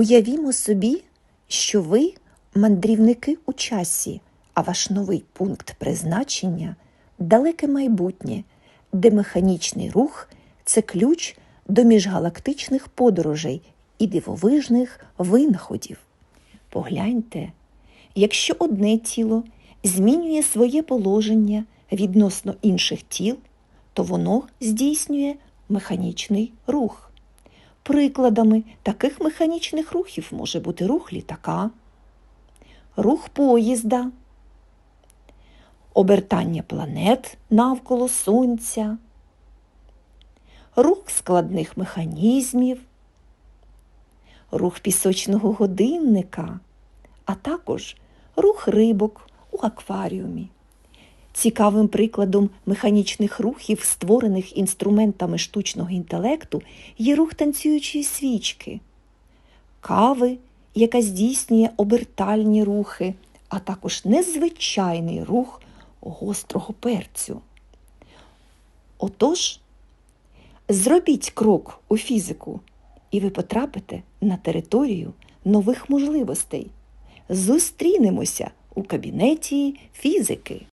Уявімо собі, що ви мандрівники у часі, а ваш новий пункт призначення далеке майбутнє, де механічний рух це ключ до міжгалактичних подорожей і дивовижних винаходів. Погляньте, якщо одне тіло змінює своє положення відносно інших тіл, то воно здійснює механічний рух. Прикладами таких механічних рухів може бути рух літака, рух поїзда, обертання планет навколо Сонця, рух складних механізмів, рух пісочного годинника, а також рух рибок у акваріумі. Цікавим прикладом механічних рухів, створених інструментами штучного інтелекту, є рух танцюючої свічки, кави, яка здійснює обертальні рухи, а також незвичайний рух гострого перцю. Отож, зробіть крок у фізику, і ви потрапите на територію нових можливостей. Зустрінемося у кабінеті фізики.